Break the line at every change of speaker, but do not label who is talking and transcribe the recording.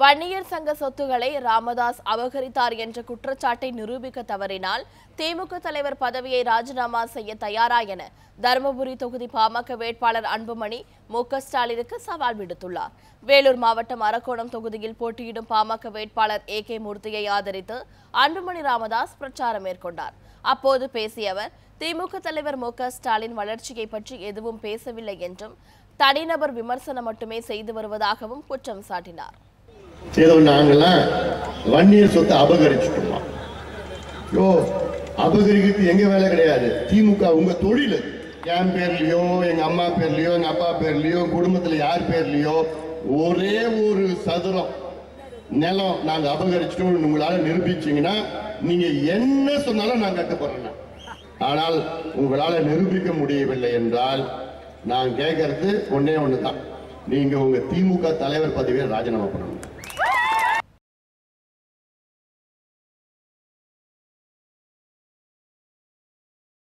வன்னியர் சங்க சொத்துக்களை ராமதாஸ் அபகரித்தார் என்ற குற்றச்சாட்டை நிரூபிக்க தவறினால் திமுக தலைவர் பதவியை ராஜினாமா செய்ய தயாரா என தருமபுரி தொகுதி பாமக வேட்பாளர் அன்புமணி மு க ஸ்டாலினுக்கு சவால் விடுத்துள்ளார். வேலூர் மாவட்டம் அரக்கோணம் தொகுதியில் போட்டியிடும் பாமக வேட்பாளர் ஏ கே மூர்த்தியை ஆதரித்து அன்புமணி ராமதாஸ் பிரச்சாரம் மேற்கொண்டார். அப்போது பேசிய அவர் திமுக தலைவர் மு க ஸ்டாலின் வளர்ச்சியை பற்றி எதுவும் பேசவில்லை என்றும் தனிநபர் விமர்சனம் மட்டுமே செய்து வருவதாகவும் குற்றம் சாட்டினார்.
ஏதோ நாங்கெல்லாம் வன்னியர் சொத்தை அபகரிச்சுட்டோமா? யோ அபகரிக்கிறது எங்க வேலை கிடையாது. திமுக உங்க தொழில் என் பேர்லயோ எங்க அம்மா பேர்லயோ எங்க அப்பா பேர்லயோ குடும்பத்துல யார் பேர்லயோ ஒரே ஒரு சதுரம் நிலம் நாங்க அபகரிச்சிட்டோம் உங்களால நிரூபிச்சீங்கன்னா நீங்க என்ன சொன்னாலும் நான் கட்டுப்படுறேன் ஆனால் உங்களால நிரூபிக்க முடியவில்லை என்றால் நான் கேட்கறது ஒன்னே ஒண்ணுதான். நீங்க உங்க திமுக தலைவர் பதவியை ராஜினாமா பண்ணணும்.